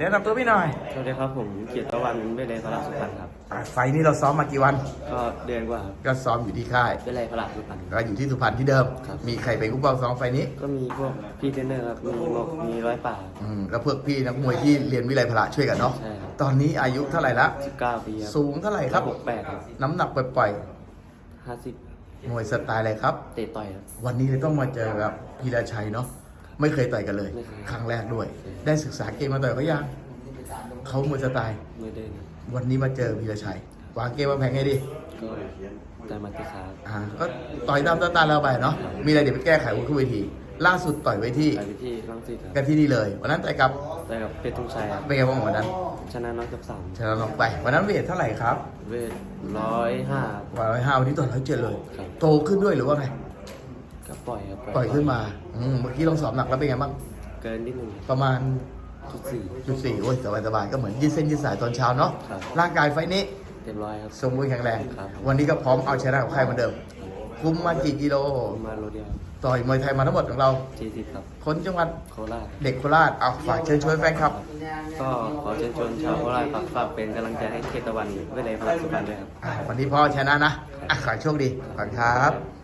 แนะนำตัวพี่หน่อยสวัสดีครับผมเกียรติตะวันเวเลพระราชสุพรรณครับอะไฟล์นี้เราซ้อมมากี่วัน ก็เดือนกว่าครับก็ซ้อมอยู่ที่ค่าย เวเลพระราชสุพรรณ ก็อยู่ที่สุพรรณที่เดิม ครับ มีใครเป็นกู้เป้าซ้อมไฟล์นี้ ก็มีพวกพี่เทรนเนอร์ครับมีหมวกมีร้อยป่า อืม แล้วเพื่อพี่นักมวยที่เรียนวิไลพละช่วยกันเนาะ ใช่ครับ ตอนนี้อายุเท่าไหร่ละ สิบเก้าปีครับสูงเท่าไหร่ครับ หกแปดครับน้ำหนักปล่อยห้าสิบๆมวยสไตล์อะไรครับ เตะต่อยครับวันนี้เลยต้องมาเจอกับพีราชัยเนาะ ไม่เคยต่อยกันเลยไม่เคยครั้งแรกด้วย ได้ศึกษาเกมมาต่อยเขายังเขามวยสไตล์ไม่เดินครับวันนี้มาเจอพีราชัยวางเกมมาแพงไงดีก็แต่มาติขาอ่าก็ต่อยตามสไตล์เราไปเนาะมีอะไรเดี๋ยวไปแก้ไขบนขึ้นเวที ล่าสุดต่อยไว้ที่ไปที่รังสิตครับกันที่นี่เลย วันนั้นต่อยกับไปกับเพชรทุ่งชัยครับเป็นไงบ้างวันนั้นชนะน็อกกับสามชนะลงไป วันนั้นเวทเท่าไหร่ครับ เวทร้อยห้าวันร้อยห้าวันนี้ต่อยร้อยเจ็ดเลยครับโตขึ้นด้วยหรือว่าไง ก็ปล่อยครับปล่อยขึ้นมาอืมเมื่อกี้ลองสอบหนักแล้วเป็นไงบ้าง เกินนิดนึงประมาณจุดสี่ จุดสี่โอ้ยสบายสบายๆก็เหมือนยืดเส้นยืดสายตอนเช้าเนาะ ครับ ร่างกายไฟนี้เต็มร้อยครับ สมบูรณ์แข็งแรง ครับ วันนี้ก็พร้อมเอาชนะกับใครเหมือนเดิม คุ้มมากี่กิโลประมาณโลเดียวต่อยมวยไทยมาทั้งหมดของเราสี่สิบครับคนจังหวัดโคราชเด็กโคราชเอาฝากเชิญชวนแฟนครับ ก็ขอเชิญชวนชาวโคราชฝากฝากเป็นกำลังใจให้เขตตะวันเวเลพระราชสุพรรณด้วยครับ อะวันนี้พ่อชนะนะอะขอให้โชคดีขอบคุณครับ